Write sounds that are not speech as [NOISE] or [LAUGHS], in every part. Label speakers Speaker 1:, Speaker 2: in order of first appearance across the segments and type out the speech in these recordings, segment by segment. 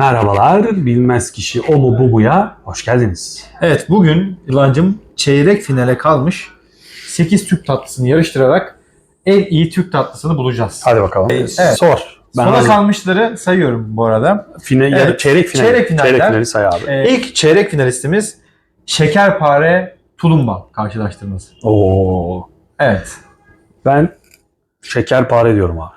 Speaker 1: Merhabalar, bilmez kişi o mu bu buya hoş geldiniz.
Speaker 2: Evet bugün Yılancım çeyrek finale kalmış 8 Türk tatlısını yarıştırarak en iyi Türk tatlısını bulacağız.
Speaker 1: Hadi bakalım.
Speaker 2: Evet.
Speaker 1: Sor. Ben
Speaker 2: Sona kalmışları sayıyorum bu arada.
Speaker 1: Fine,
Speaker 2: Evet,
Speaker 1: çeyrek final.
Speaker 2: çeyrek finaller.
Speaker 1: Çeyrek finali say abi.
Speaker 2: Ee, ilk çeyrek finalistimiz Şekerpare Tulumba karşılaştırması.
Speaker 1: Oo.
Speaker 2: Evet.
Speaker 1: Ben şekerpare diyorum abi.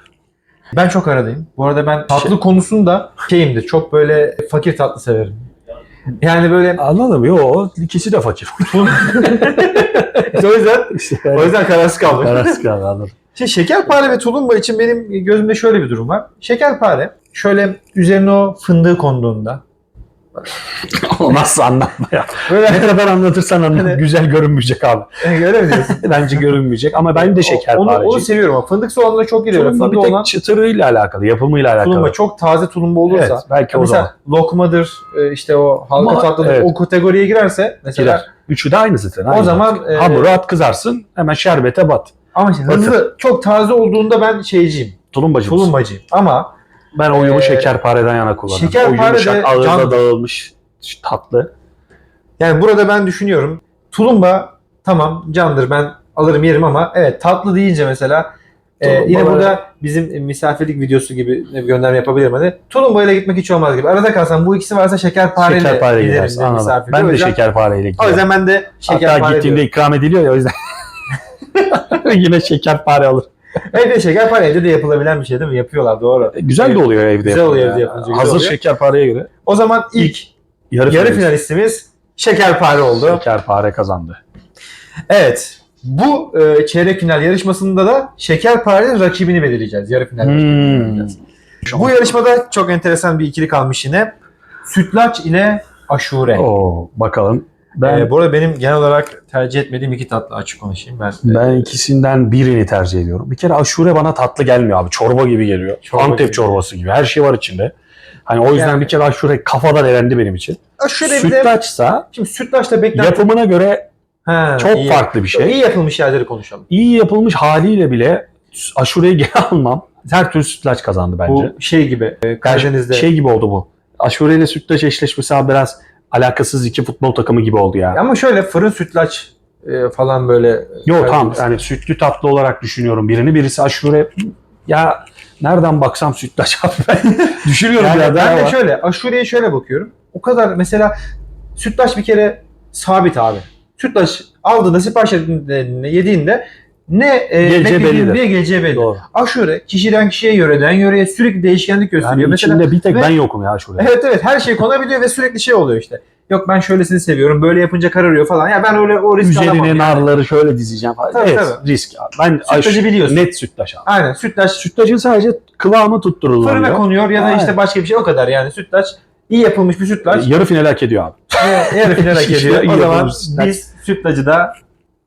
Speaker 2: Ben çok aradayım. Bu arada ben tatlı konusunda şeyimdir. Çok böyle fakir tatlı severim. Yani böyle
Speaker 1: Anladım. Yo, ikisi de fakir. [LAUGHS]
Speaker 2: o yüzden
Speaker 1: İşte
Speaker 2: o yüzden kararsız kaldım.
Speaker 1: Kararsız kaldı anladım.
Speaker 2: Şimdi şekerpare ve tulumba için benim gözümde şöyle bir durum var. Şekerpare şöyle üzerine o fındığı konduğunda [LAUGHS]
Speaker 1: Nasıl anlatma ya.
Speaker 2: böyle
Speaker 1: Ne kadar anlatırsan anlat.
Speaker 2: Evet.
Speaker 1: Güzel görünmeyecek abi.
Speaker 2: öyle mi diyorsun? [LAUGHS]
Speaker 1: Bence görünmeyecek ama ben de
Speaker 2: onu,
Speaker 1: şekerpareci.
Speaker 2: onu seviyorum ama fındık soğanına çok giriyor.
Speaker 1: Tulumba bir tek
Speaker 2: olan
Speaker 1: çıtırıyla alakalı, yapımıyla alakalı.
Speaker 2: tulumba çok taze tulumba olursa
Speaker 1: Evet, belki o
Speaker 2: mesela
Speaker 1: zaman.
Speaker 2: lokmadır e, işte o halka
Speaker 1: Ama
Speaker 2: tatlıdır
Speaker 1: evet.
Speaker 2: o kategoriye girerse mesela
Speaker 1: Girer. Üçü de aynı zaten.
Speaker 2: O
Speaker 1: aynı
Speaker 2: zaman,
Speaker 1: zaten.
Speaker 2: e,
Speaker 1: Hamuru at kızarsın hemen şerbete bat.
Speaker 2: ama işte hızlı çok taze olduğunda ben şeyciyim.
Speaker 1: Tulumbacı?
Speaker 2: Tulumbacıyım. Ama
Speaker 1: Ben oyumu
Speaker 2: Ee,
Speaker 1: şekerpareden yana kullanırım.
Speaker 2: şekerpare
Speaker 1: o yumuşak,
Speaker 2: de
Speaker 1: ağızda
Speaker 2: can-
Speaker 1: dağılmış tatlı.
Speaker 2: Yani burada ben düşünüyorum. Tulumba tamam candır ben alırım yerim ama evet tatlı deyince mesela e,
Speaker 1: Tulumba
Speaker 2: yine burada bizim misafirlik videosu gibi bir gönderme yapabilirim hani. Tulumba ile gitmek hiç olmaz gibi. Arada kalsam bu ikisi varsa şekerpareyle
Speaker 1: Şekerpare
Speaker 2: giderim
Speaker 1: gidersin
Speaker 2: de
Speaker 1: anladım.
Speaker 2: misafirliğe.
Speaker 1: Ben
Speaker 2: O
Speaker 1: de
Speaker 2: yüzden-
Speaker 1: şekerpareyle
Speaker 2: O
Speaker 1: gidiyorum.
Speaker 2: yüzden ben de
Speaker 1: Hatta
Speaker 2: şekerpare
Speaker 1: gittiğinde
Speaker 2: diyorum.
Speaker 1: ikram ediliyor ya o yüzden. [LAUGHS] [LAUGHS] Yine şekerpare alır. [LAUGHS]
Speaker 2: Evde de yapılabilen bir şey değil mi? Yapıyorlar doğru.
Speaker 1: E, Güzel de oluyor evde.
Speaker 2: Güzel oluyor evde yapınca, güzel
Speaker 1: Hazır
Speaker 2: oluyor.
Speaker 1: şekerpareye göre.
Speaker 2: O zaman ilk
Speaker 1: Yarı,
Speaker 2: yarı
Speaker 1: finalist.
Speaker 2: finalistimiz şekerpare oldu.
Speaker 1: Şekerpare kazandı.
Speaker 2: Evet. Bu e, çeyrek final yarışmasında da şekerparenin rakibini belirleyeceğiz. Yarı final
Speaker 1: Hmm.
Speaker 2: belirleyeceğiz. Bu yarışmada çok enteresan bir ikili kalmış yine. Sütlaç ile aşure.
Speaker 1: Oo, bakalım. Ben
Speaker 2: Ee, bu arada benim genel olarak tercih etmediğim iki tatlı açık konuşayım ben.
Speaker 1: ben ikisinden birini tercih ediyorum. Bir kere aşure bana tatlı gelmiyor abi. Çorba gibi geliyor.
Speaker 2: Çorba
Speaker 1: Antep
Speaker 2: gibi.
Speaker 1: çorbası gibi. Her şey var içinde. Hani o yüzden
Speaker 2: Yani-
Speaker 1: bir kere aşure kafadan elendi benim için.
Speaker 2: Aşure
Speaker 1: Sütlaçsa
Speaker 2: şimdi sütlaçla beklenti
Speaker 1: yapımına göre
Speaker 2: Ha,
Speaker 1: çok
Speaker 2: iyi.
Speaker 1: farklı bir şey.
Speaker 2: İyi yapılmış yerleri konuşalım.
Speaker 1: İyi yapılmış haliyle bile aşureyi [LAUGHS] geri almam. Her türlü sütlaç kazandı bence.
Speaker 2: Bu şey gibi e, Karadeniz'de
Speaker 1: Şey gibi oldu bu. Aşure ile sütlaç eşleşmesi abi biraz alakasız iki futbol takımı gibi oldu ya.
Speaker 2: ama şöyle fırın sütlaç e, falan böyle
Speaker 1: Yok tamam
Speaker 2: Karadeniz.
Speaker 1: yani sütlü tatlı olarak düşünüyorum birini. Birisi aşure ya nereden baksam sütlaç abi ben [LAUGHS] düşünüyorum
Speaker 2: Yani
Speaker 1: daha
Speaker 2: ben de şöyle aşureye şöyle bakıyorum. O kadar mesela sütlaç bir kere sabit abi. Sütlaç aldığında sipariş ettiğinde yediğinde ne e, beklediğin
Speaker 1: bellidir.
Speaker 2: ne geleceği belli.
Speaker 1: Doğru.
Speaker 2: Aşure kişiden kişiye yöreden yöreye sürekli değişkenlik gösteriyor.
Speaker 1: Yani
Speaker 2: mesela
Speaker 1: içinde bir tek
Speaker 2: ve-
Speaker 1: ben yokum ya aşure.
Speaker 2: Evet evet her şey konabiliyor ve sürekli şey oluyor işte. Yok ben şöylesini seviyorum böyle yapınca kararıyor falan. Ya ben öyle o risk alamam.
Speaker 1: Üzerine
Speaker 2: yani.
Speaker 1: narları şöyle dizeceğim falan.
Speaker 2: Tabii,
Speaker 1: evet
Speaker 2: tabii.
Speaker 1: risk. Ben
Speaker 2: Sütlacı biliyorsun.
Speaker 1: net sütlaç abi.
Speaker 2: Aynen sütlaç
Speaker 1: Sütlacın sadece kıvamı tutturuluyor.
Speaker 2: fırına konuyor ya da
Speaker 1: Aynen.
Speaker 2: işte başka bir şey o kadar yani sütlaç iyi yapılmış bir sütlaç.
Speaker 1: Yarı final hak ediyor abi.
Speaker 2: Ve yarı final hak [LAUGHS] ediyor. O zaman biz sütlacı da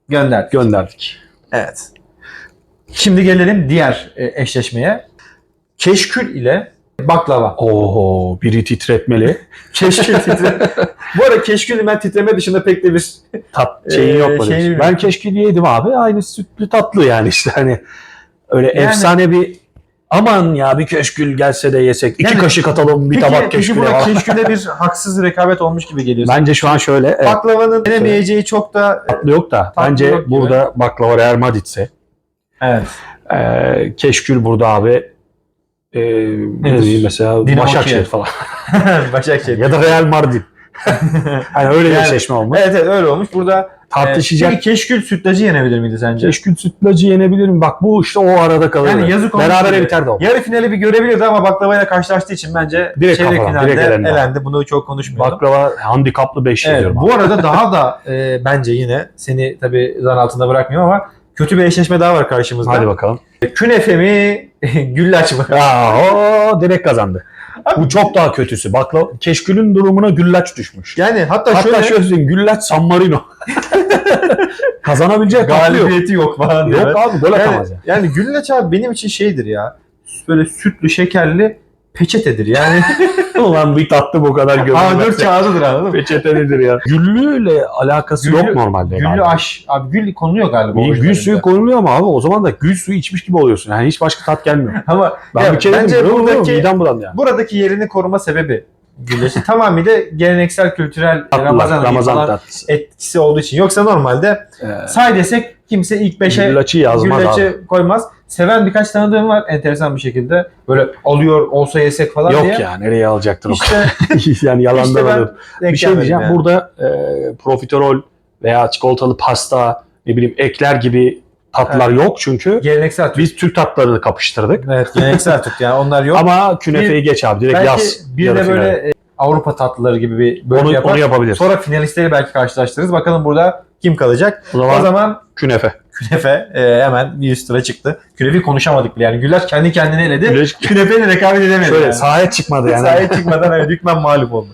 Speaker 2: gönderdik.
Speaker 1: Gönderdik.
Speaker 2: Evet. Şimdi gelelim diğer e, eşleşmeye. Keşkül ile baklava.
Speaker 1: Oho biri titretmeli. [LAUGHS]
Speaker 2: Keşkül titre. [LAUGHS] Bu arada keşkülün ben titreme dışında pek de bir
Speaker 1: Tat şeyi
Speaker 2: Ee,
Speaker 1: yok diyorsun?
Speaker 2: bilmiyorum.
Speaker 1: Ben keşke yedim abi. Aynı sütlü tatlı yani işte hani öyle
Speaker 2: Yani-
Speaker 1: efsane bir aman ya bir keşkül gelse de yesek. iki
Speaker 2: Yani-
Speaker 1: kaşık atalım bir
Speaker 2: peki,
Speaker 1: tabak
Speaker 2: peki
Speaker 1: keşküle
Speaker 2: burada keşküle bir haksız rekabet olmuş gibi geliyor.
Speaker 1: Bence şu an şöyle evet,
Speaker 2: Baklavanın denemeyeceği çok da
Speaker 1: tatlı yok da
Speaker 2: Tatlı
Speaker 1: bence
Speaker 2: yok gibi.
Speaker 1: burada baklava Real Madrid'se
Speaker 2: evet.
Speaker 1: e, keşkül burada abi e, ne
Speaker 2: Nedir?
Speaker 1: diyeyim mesela
Speaker 2: Dinamo
Speaker 1: Başakşehir
Speaker 2: Kiev.
Speaker 1: falan. [LAUGHS]
Speaker 2: Başakşehir.
Speaker 1: ya da Real Madrid. [LAUGHS] Hani öyle bir
Speaker 2: Yani-
Speaker 1: eşleşme olmuş.
Speaker 2: Evet evet öyle olmuş. Burada
Speaker 1: Tartışacak.
Speaker 2: peki keşkül sütlacı yenebilir miydi sence?
Speaker 1: Keşkül sütlacı yenebilir mi? Bak bu işte o arada kalır.
Speaker 2: Yani yazık olmuş
Speaker 1: Berabere biter de o.
Speaker 2: Yarı finali bir görebilirdi ama baklavayla karşılaştığı için bence
Speaker 1: Direkt
Speaker 2: çeyrek
Speaker 1: kafadan,
Speaker 2: finalde
Speaker 1: direkt elendi.
Speaker 2: elendi. Bunu çok konuşmayalım.
Speaker 1: Baklava handikaplı 5
Speaker 2: Evet,
Speaker 1: diyorum.
Speaker 2: bu arada daha da e, bence yine seni tabii zan altında bırakmıyorum ama kötü bir eşleşme daha var karşımızda.
Speaker 1: Hadi bakalım.
Speaker 2: Künefe mi, [LAUGHS] güllaç mı?
Speaker 1: O direkt kazandı. Bu çok daha kötüsü. Baklava keşkülün durumuna güllaç düşmüş.
Speaker 2: Yani hatta,
Speaker 1: Hatta
Speaker 2: şöyle
Speaker 1: şöyle söyleyeyim güllaç San Marino. [LAUGHS] Kazanabilecek tatlı yok.
Speaker 2: galibiyeti yok falan.
Speaker 1: Yok abi gol atamaz
Speaker 2: Yani,
Speaker 1: ya.
Speaker 2: yani güllaç abi benim için şeydir ya. Böyle sütlü, şekerli peçetedir. Yani [LAUGHS]
Speaker 1: Ulan bir tatlı bu kadar
Speaker 2: A4
Speaker 1: görünmez.
Speaker 2: kağıdıdır anladın mı?
Speaker 1: Peçete nedir ya? Güllüyle alakası
Speaker 2: Güllü-
Speaker 1: yok normalde.
Speaker 2: Güllü
Speaker 1: galiba.
Speaker 2: aş. Abi gül konuyor galiba.
Speaker 1: Bir Gül suyu konuluyor ama abi o zaman da gül suyu içmiş gibi oluyorsun. Yani hiç başka tat gelmiyor. [LAUGHS]
Speaker 2: Ama
Speaker 1: Ben
Speaker 2: ya
Speaker 1: bir kere
Speaker 2: bence
Speaker 1: dedim,
Speaker 2: buradaki,
Speaker 1: midem bulandı yani.
Speaker 2: buradaki yerini koruma sebebi güllaçı. Tamamıyla geleneksel kültürel
Speaker 1: Tatlılar,
Speaker 2: Ramazan,
Speaker 1: Ramazan, tatlısı.
Speaker 2: etkisi olduğu için. Yoksa normalde
Speaker 1: Ee,
Speaker 2: say desek kimse ilk beşe
Speaker 1: güllaçı yazmaz
Speaker 2: güllaçı
Speaker 1: abi.
Speaker 2: koymaz. Seven birkaç tanıdığım var enteresan bir şekilde. Böyle alıyor olsa yesek falan
Speaker 1: Yok
Speaker 2: diye.
Speaker 1: ya nereye alacaktın o
Speaker 2: İşte, [LAUGHS]
Speaker 1: yani yalandan
Speaker 2: işte
Speaker 1: alır. Bir şey diyeceğim.
Speaker 2: yani.
Speaker 1: Burada e, profiterol veya çikolatalı pasta ne bileyim ekler gibi tatlar yok çünkü
Speaker 2: Geleneksel Türk.
Speaker 1: biz Türk tatlarını kapıştırdık.
Speaker 2: Evet geleneksel Türk yani onlar yok.
Speaker 1: Ama künefeyi geç abi direkt
Speaker 2: belki
Speaker 1: yaz.
Speaker 2: bir de böyle Avrupa tatlıları gibi bir bölüm
Speaker 1: onu,
Speaker 2: yapar.
Speaker 1: onu yapabiliriz.
Speaker 2: Sonra finalistleri belki karşılaştırırız. Bakalım burada kim kalacak?
Speaker 1: o zaman,
Speaker 2: O zaman
Speaker 1: künefe.
Speaker 2: künefe e, hemen bir üst tura çıktı. Künefi konuşamadık bile yani. Güllaç kendi kendine eledi.
Speaker 1: Güneş-
Speaker 2: Künefeyle rekabet edemedi
Speaker 1: Şöyle
Speaker 2: yani.
Speaker 1: sahaya çıkmadı yani.
Speaker 2: Sahaya çıkmadan evet hükmen mağlup oldu.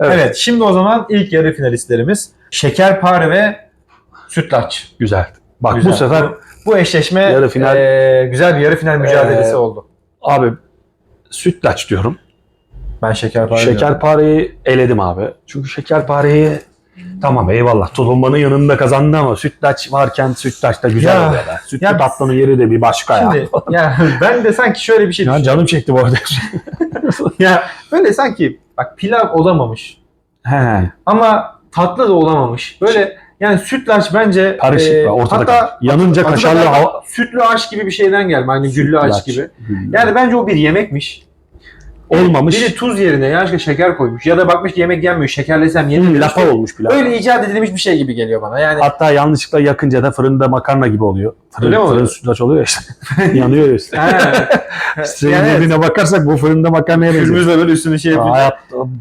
Speaker 2: Evet.
Speaker 1: Evet.
Speaker 2: şimdi o zaman ilk yarı finalistlerimiz şekerpare ve sütlaç.
Speaker 1: Güzel. Bak
Speaker 2: Güzel.
Speaker 1: bu sefer
Speaker 2: Bu eşleşme
Speaker 1: Yarı final-
Speaker 2: e, güzel bir yarı final mücadelesi
Speaker 1: Ee,
Speaker 2: oldu.
Speaker 1: abi sütlaç diyorum.
Speaker 2: Ben şekerpare.
Speaker 1: Şekerpareyi eledim abi. Çünkü şekerpareyi tamam eyvallah tulumbanın yanında kazandı ama sütlaç varken sütlaç da güzel
Speaker 2: Ya,
Speaker 1: oluyor. be. Sütlü
Speaker 2: ya-
Speaker 1: tatlının yeri de bir başka ya.
Speaker 2: Şimdi ya ben de sanki şöyle bir şey
Speaker 1: Ya canım çekti bu arada. [LAUGHS]
Speaker 2: Ya böyle sanki bak pilav olamamış
Speaker 1: He.
Speaker 2: ama tatlı da olamamış. Böyle yani sütlaç bence
Speaker 1: Karışık
Speaker 2: e,
Speaker 1: ve ortada
Speaker 2: hatta
Speaker 1: kalmış. Yanınca
Speaker 2: da
Speaker 1: kaşarlı
Speaker 2: galiba
Speaker 1: hava.
Speaker 2: sütlü aş gibi bir şeyden gelme. Hani güllü aş gibi. Yani bence o bir yemekmiş.
Speaker 1: Olmamış.
Speaker 2: Biri tuz yerine yanlışlıkla şeker koymuş. Ya da bakmış ki yemek yenmiyor. Şekerlesem yenir.
Speaker 1: Hmm, lapa olmuş pilav.
Speaker 2: Öyle icat edilmiş bir şey gibi geliyor bana. Yani
Speaker 1: Hatta yanlışlıkla yakınca da fırında makarna gibi oluyor. Fırın,
Speaker 2: Öyle mi
Speaker 1: fırın sütlaç oluyor işte. [LAUGHS] Yanıyor ya işte.
Speaker 2: Ha.
Speaker 1: Senin [LAUGHS]
Speaker 2: Yani evet.
Speaker 1: bakarsak bu fırında makarnaya benziyor.
Speaker 2: Külümüzle böyle üstünü şey
Speaker 1: Hayat,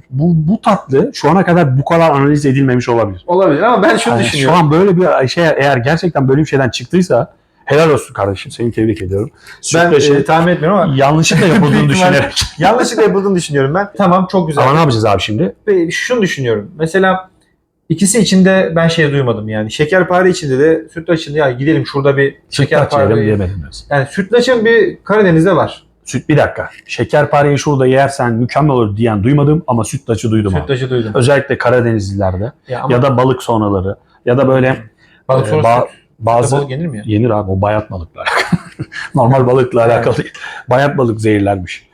Speaker 1: bu, bu tatlı şu ana kadar bu kadar analiz edilmemiş olabilir.
Speaker 2: olabilir ama ben şunu
Speaker 1: Yani
Speaker 2: düşünüyorum.
Speaker 1: şu an böyle bir şey eğer gerçekten böyle bir şeyden çıktıysa helal olsun kardeşim. Seni tebrik ediyorum.
Speaker 2: ben
Speaker 1: Sütlaçın
Speaker 2: e, tahmin etmiyorum ama
Speaker 1: yanlışlıkla yapıldığını [LAUGHS] düşünerek. [LAUGHS]
Speaker 2: yanlışlıkla yapıldığını düşünüyorum ben. Tamam çok güzel.
Speaker 1: Ama ne yapacağız abi şimdi?
Speaker 2: Ve şunu düşünüyorum. Mesela ikisi içinde ben şey duymadım yani. Şekerpare içinde de sütlaç içinde ya gidelim şurada bir şekerpare.
Speaker 1: diyemedim biraz.
Speaker 2: Yani sütlaçın bir Karadeniz'de var.
Speaker 1: Süt bir dakika. Şekerpareyi şurada yersen mükemmel olur diyen duymadım ama sütlaçı duydum abi.
Speaker 2: Sütlaçı duydum.
Speaker 1: Özellikle Karadenizlilerde
Speaker 2: Ya, ama
Speaker 1: ya da balık sonraları ya da böyle
Speaker 2: balık
Speaker 1: e,
Speaker 2: sonrası
Speaker 1: ba- bazı
Speaker 2: balık yenir mi ya?
Speaker 1: yenir abi o bayat balıkla. [LAUGHS] Normal balıkla alakalı. değil. Bayat balık zehirlenmiş.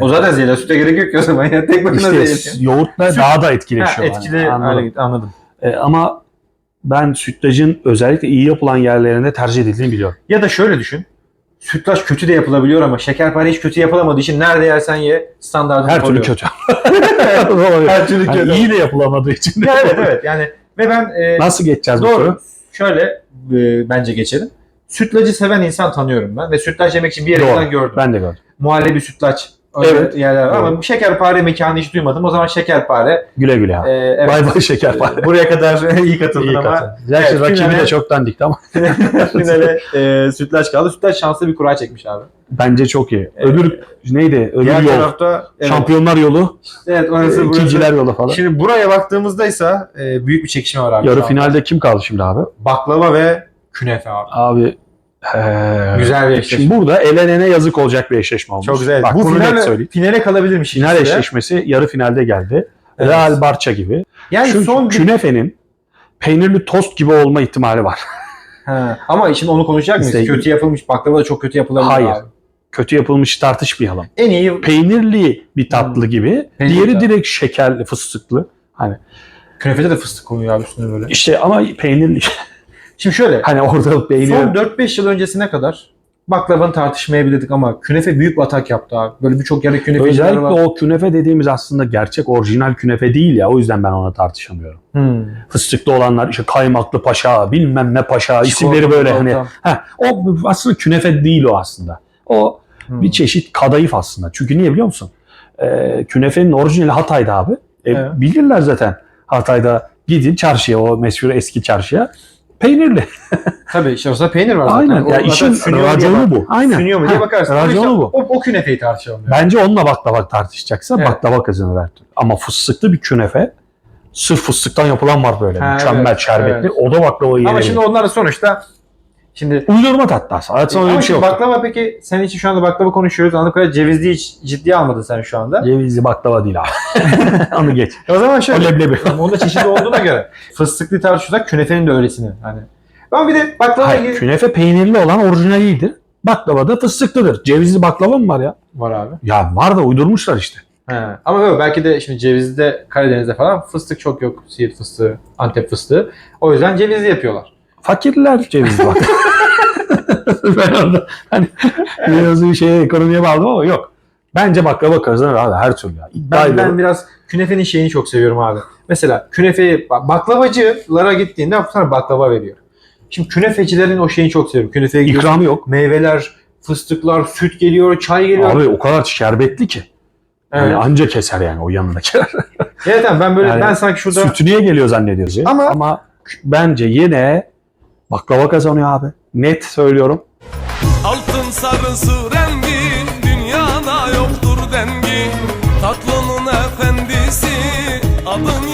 Speaker 2: O zaten zehirli. Süte gerek yok ki o zaman ya. Tek başına
Speaker 1: işte
Speaker 2: zehirli.
Speaker 1: yoğurtla
Speaker 2: Süt-
Speaker 1: daha da
Speaker 2: Ha,
Speaker 1: etkileşiyor.
Speaker 2: etkili
Speaker 1: Yani, anladım.
Speaker 2: Anladım.
Speaker 1: E, ama ben sütlacın özellikle iyi yapılan yerlerinde tercih edildiğini biliyorum.
Speaker 2: Ya da şöyle düşün. Sütlaç kötü de yapılabiliyor ama şekerpare hiç kötü yapılamadığı için nerede yersen ye standartı
Speaker 1: Her türlü kötü. [LAUGHS]
Speaker 2: Her türlü
Speaker 1: Yani
Speaker 2: kötü.
Speaker 1: iyi de yapılamadığı için.
Speaker 2: Ya evet evet yani ve ben e,
Speaker 1: Nasıl geçeceğiz bu
Speaker 2: doğru.
Speaker 1: soru?
Speaker 2: Şöyle e, bence geçelim. Sütlacı seven insan tanıyorum ben ve sütlaç yemek için bir yere
Speaker 1: Doğru.
Speaker 2: gördüm.
Speaker 1: Ben de gördüm.
Speaker 2: Muhallebi sütlaç öyle
Speaker 1: Evet.
Speaker 2: yerler var ama şekerpare mekanı hiç duymadım. O zaman şekerpare.
Speaker 1: Güle güle abi.
Speaker 2: E, evet.
Speaker 1: Bay bay şekerpare. [LAUGHS]
Speaker 2: Buraya kadar [LAUGHS] iyi katıldın
Speaker 1: İyi
Speaker 2: ama
Speaker 1: katın. Gerçi
Speaker 2: Evet,
Speaker 1: rakibi
Speaker 2: finale-
Speaker 1: de çok dandikti ama [LAUGHS]
Speaker 2: finale e, sütlaç kaldı. Sütlaç şanslı bir kura çekmiş abi.
Speaker 1: Bence çok iyi.
Speaker 2: Evet.
Speaker 1: Öbür neydi? Öbür
Speaker 2: Diğer
Speaker 1: yol.
Speaker 2: tarafta evet,
Speaker 1: Şampiyonlar yolu,
Speaker 2: evet orası burası.
Speaker 1: ikinciler yolu falan.
Speaker 2: Şimdi buraya baktığımızda ise e, büyük bir çekişme var abi.
Speaker 1: Yarı finalde kim kaldı şimdi abi?
Speaker 2: Baklava ve künefe abi.
Speaker 1: Abi ee,
Speaker 2: Güzel bir eşleşme.
Speaker 1: Şimdi burada elenene yazık olacak bir eşleşme olmuş.
Speaker 2: Çok güzel.
Speaker 1: Bak
Speaker 2: Bu finale, finale kalabilirmiş.
Speaker 1: Final
Speaker 2: de.
Speaker 1: eşleşmesi yarı finalde geldi.
Speaker 2: Evet.
Speaker 1: Real Barça gibi.
Speaker 2: Yani
Speaker 1: Şu
Speaker 2: son bir...
Speaker 1: künefenin peynirli tost gibi olma ihtimali var.
Speaker 2: Ha, Ama şimdi onu konuşacak mıyız?
Speaker 1: İşte-
Speaker 2: kötü yapılmış baklava da çok kötü yapılabilir
Speaker 1: Hayır.
Speaker 2: abi.
Speaker 1: Kötü yapılmış tartışmayalım.
Speaker 2: En iyi
Speaker 1: Peynirli bir tatlı gibi.
Speaker 2: Peynirli
Speaker 1: diğeri
Speaker 2: tatlı.
Speaker 1: direkt şekerli, fıstıklı. Hani
Speaker 2: künefede de fıstık konuyor abi üstüne böyle.
Speaker 1: işte ama peynirli.
Speaker 2: Şimdi şöyle.
Speaker 1: hani orada peynir.
Speaker 2: Son 4-5 yıl öncesine kadar baklavanı tartışmayabilirdik ama künefe büyük bir atak yaptı abi. Böyle birçok yerde künefeciler
Speaker 1: Özellikle
Speaker 2: var.
Speaker 1: o künefe dediğimiz aslında gerçek orijinal künefe değil ya. O yüzden ben ona tartışamıyorum.
Speaker 2: Hmm.
Speaker 1: Fıstıklı olanlar işte kaymaklı paşa, bilmem ne paşa isimleri
Speaker 2: Çikolatalı
Speaker 1: böyle hani. Heh, o aslında künefe değil o aslında. O
Speaker 2: Hmm.
Speaker 1: bir çeşit kadayıf aslında. Çünkü niye biliyor musun? Ee, künefenin orijinali Hatay'da abi. E,
Speaker 2: Evet.
Speaker 1: Bilirler zaten. Hatay'da gidin çarşıya o meşhur eski çarşıya. Peynirli. [LAUGHS]
Speaker 2: Tabii işte orada peynir var zaten.
Speaker 1: Aynen.
Speaker 2: O
Speaker 1: Ya işin raconu bu. Aynen.
Speaker 2: Sünüyor mu diye bakarsın.
Speaker 1: Raconu bu.
Speaker 2: O, o künefeyi tartışalım. yani.
Speaker 1: Bence onunla baklava tartışacaksa
Speaker 2: Evet.
Speaker 1: baklava kazanır her türlü. Ama fıstıklı bir künefe sırf fıstıktan yapılan var böyle.
Speaker 2: Ha,
Speaker 1: Mükemmel
Speaker 2: evet,
Speaker 1: şerbetli.
Speaker 2: evet.
Speaker 1: O da baklavayı
Speaker 2: Ama şimdi onlar da sonuçta şimdi
Speaker 1: Uydurma tatlı aslında. Öyle bir şey yok.
Speaker 2: baklava peki sen için şu anda baklava konuşuyoruz. Anladığım kadarıyla cevizli hiç ciddiye almadın sen şu anda.
Speaker 1: Cevizli baklava değil abi. [LAUGHS] Onu geç.
Speaker 2: O zaman
Speaker 1: O
Speaker 2: şöyle.
Speaker 1: leblebi. [LAUGHS]
Speaker 2: Ama Onda çeşitli olduğuna göre. Fıstıklı tartışıyorsak künefenin de öylesini. Hani. Ama bir de baklava
Speaker 1: Hayır,
Speaker 2: ilgili...
Speaker 1: künefe peynirli olan orijinalidir. Baklava da fıstıklıdır. Cevizli baklava mı var ya?
Speaker 2: Var abi.
Speaker 1: Ya var da uydurmuşlar işte.
Speaker 2: He. Ama yok belki de şimdi cevizde Karadeniz'de falan fıstık çok yok. Siirt fıstığı, Antep fıstığı. O yüzden cevizli yapıyorlar.
Speaker 1: Fakirler ceviz bak. [LAUGHS] ben orada hani biraz bir şeye ekonomiye bağladım ama yok. Bence baklava kazanır abi her türlü. ya. İddia
Speaker 2: Ben,
Speaker 1: ediyorum.
Speaker 2: ben biraz künefenin şeyini çok seviyorum abi. Mesela künefeyi bak- baklavacılara gittiğinde sana baklava veriyor. Şimdi künefecilerin o şeyini çok seviyorum. Künefeye gidiyorsun.
Speaker 1: İkramı yok.
Speaker 2: Meyveler, fıstıklar, süt geliyor, çay geliyor.
Speaker 1: Abi o kadar şerbetli ki.
Speaker 2: evet.
Speaker 1: Yani anca keser yani o yanındakiler.
Speaker 2: evet tamam, ben böyle
Speaker 1: Yani
Speaker 2: ben sanki şurada
Speaker 1: Sütü niye geliyor zannediyoruz ya.
Speaker 2: Ama-
Speaker 1: Ama bence yine baklava kazanıyor abi. Net söylüyorum.
Speaker 3: Altın sarısı rengi dünyada yoktur dengi. Tatlının efendisi adın